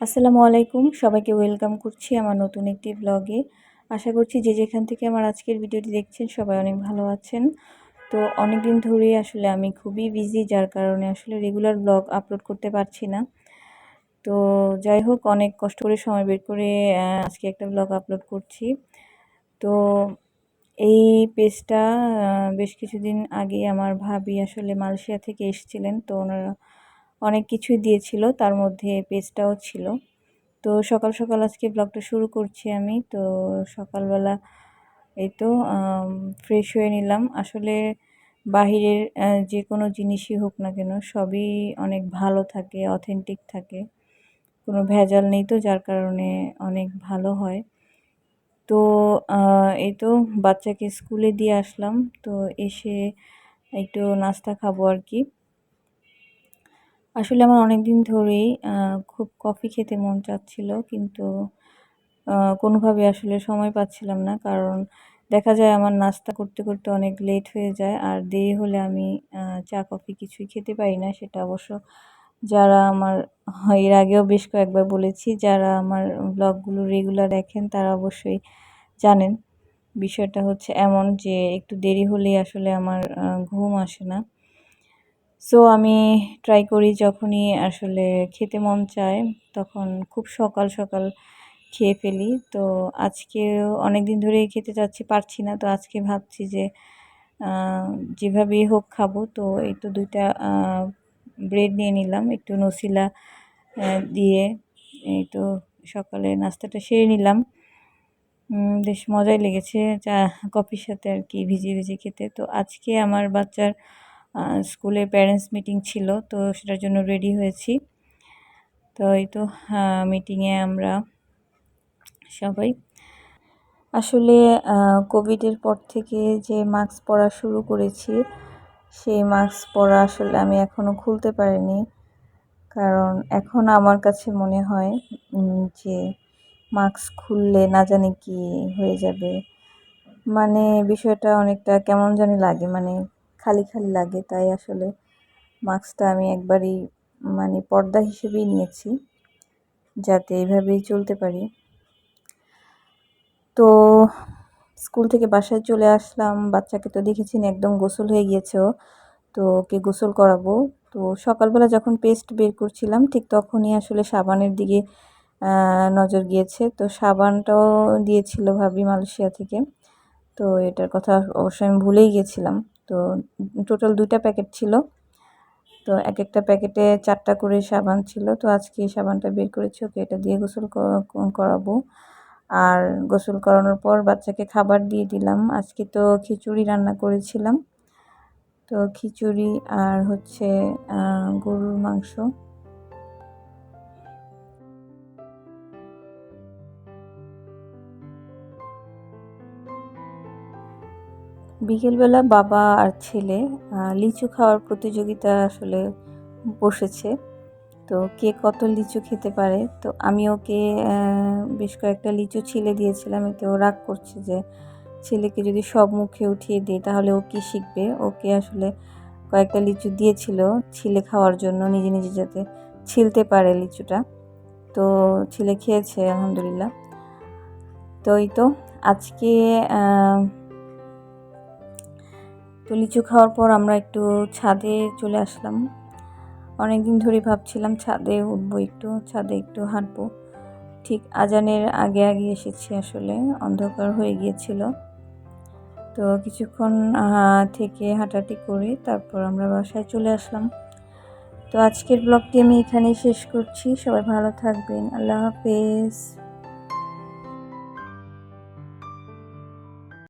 আসসালামু আলাইকুম। সবাইকে ওয়েলকাম করছি আমার নতুন একটি ব্লগে আশা করছি যে যেখান থেকে আমার আজকের ভিডিওটি দেখছেন সবাই অনেক ভালো আছেন। তো অনেক দিন ধরেই আসলে আমি খুবই বিজি যার কারণে আসলে রেগুলার ব্লগ আপলোড করতে পারছি না। তো যাই হোক, অনেক কষ্ট করে সময় বের করে আজকে একটা ব্লগ আপলোড করছি। তো এই পেজটা বেশ কিছুদিন আগে আমার ভাবি আসলে মালয়েশিয়া থেকে এসেছিলেন। তো ওনারা অনেক কিছুই দিয়েছিল, তার মধ্যে পেজটাও ছিল। তো সকাল সকাল আজকে ব্লগটা শুরু করছি আমি। তো সকালবেলা এই তো ফ্রেশ হয়ে নিলাম। আসলে বাহিরের যে কোনো জিনিসই হোক না কেন, সবই অনেক ভালো থাকে অথেন্টিক থাকে। কোনো ভেজাল নেই তো, যার কারণে অনেক ভালো হয়। তো এই তো বাচ্চাকে স্কুলে দিয়ে আসলাম। তো এসে একটু নাস্তা খাব আর কি। আসলে আমার অনেক দিন ধরেই খুব কফি খেতে মন চাচ্ছিল কিন্তু কোনোভাবে আসলে সময় পাচ্ছিলাম না। কারণ দেখা যায় আমার নাস্তা করতে করতে অনেক লেট হয়ে যায় আর দেরি হলে আমি চা, কফি কিছুই খেতে পারি না। সেটা অবশ্য যারা আমার এর আগেও বেশ কয়েকবার বলেছি, যারা আমার ব্লগগুলো রেগুলার দেখেন তারা অবশ্যই জানেন। বিষয়টা হচ্ছে এমন যে, একটু দেরি হলেই আসলে আমার ঘুম আসে না। সো আমি ট্রাই করি যখনই আসলে খেতে মন চায়, তখন খুব সকাল সকাল খেয়ে ফেলি। তো আজকেও অনেক দিন ধরেই খেতে চাচ্ছি পারছি না। তো আজকে ভাবছি যে যেভাবেই হোক খাব। তো এই তো দুইটা ব্রেড নিয়ে নিলাম, একটু নসিলা দিয়ে এই তো সকালে নাস্তাটা সেরে নিলাম। বেশ মজাই লেগেছে চা, কফির সাথে আর কি, ভিজিয়ে ভিজিয়ে খেতে। তো আজকে আমার বাচ্চার স্কুলে প্যারেন্টস মিটিং ছিল, তো সেটার জন্য রেডি হয়েছি। তো এই তো মিটিংয়ে আমরা সবাই। আসলে কোভিডের পর থেকে যে মাস্ক পরা শুরু করেছি, সেই মাস্ক পরা আসলে আমি এখনও খুলতে পারিনি। কারণ এখন আমার কাছে মনে হয় যে মাস্ক খুললে না জানি কি হয়ে যাবে। মানে বিষয়টা অনেকটা কেমন জানি লাগে মানে খালি খালি লাগে, তাই আসলে মাস্কটা আমি একবারই মানে পর্দা হিসেবেই নিয়েছি, যাতে এইভাবেই চলতে পারি। তো স্কুল থেকে বাসায় চলে আসলাম, বাচ্চাকে তো দেখেছেন একদম গোসল হয়ে গিয়েছে তো ওকে গোসল করাবো। তো সকালবেলা যখন পেস্ট বের করছিলাম, ঠিক তখনই আসলে সাবানের দিকে নজর গিয়েছে। তো সাবানটাও দিয়েছিল ভাবি মালয়েশিয়া থেকে, তো এটার কথা অবশ্যই আমি ভুলেই গিয়েছিলাম। তো টোটাল দুইটা প্যাকেট ছিল। তো এক একটা প্যাকেটে চারটা করে সাবান ছিল। তো আজকে এই সাবানটা বের করেছি, ওকে এটা দিয়ে গোসল করাবো। আর গোসল করানোর পর বাচ্চাকে খাবার দিয়ে দিলাম। আজকে তো খিচুড়ি রান্না করেছিলাম। তো খিচুড়ি আর হচ্ছে গরুর মাংস। বিকেলবেলা বাবা আর ছেলে লিচু খাওয়ার প্রতিযোগিতা আসলে বসেছে। তো কে কত লিচু খেতে পারে? তো আমি ওকে বেশ কয়েকটা লিচু ছিলে দিয়েছিলাম। এতে ও রাগ করছে যে ছেলেকে যদি সব মুখে উঠিয়ে দিই, তাহলে ও কী শিখবে? ওকে আসলে কয়েকটা লিচু দিয়েছিল ছিলে খাওয়ার জন্য, নিজে নিজে যাতে ছিলতে পারে লিচুটা। তো ছিলে খেয়েছে, আলহামদুলিল্লাহ। তো এই তো, আজকে তো লিচু খাওয়ার পর আমরা একটু ছাদে চলে আসলাম। অনেক দিন ধরে ভাবছিলাম ছাদে উঠবো একটু, ছাদে একটু হাঁটবো। ঠিক আজানের আগে আগে এসেছি আসলে, অন্ধকার হয়ে গিয়েছিল। তো কিছুক্ষণ থেকে হাঁটাহাঁটি করে তারপর আমরা বাসায় চলে আসলাম। তো আজকের ব্লগটি আমি এখানেই শেষ করছি। সবাই ভালো থাকবেন। আল্লাহ হাফেজ।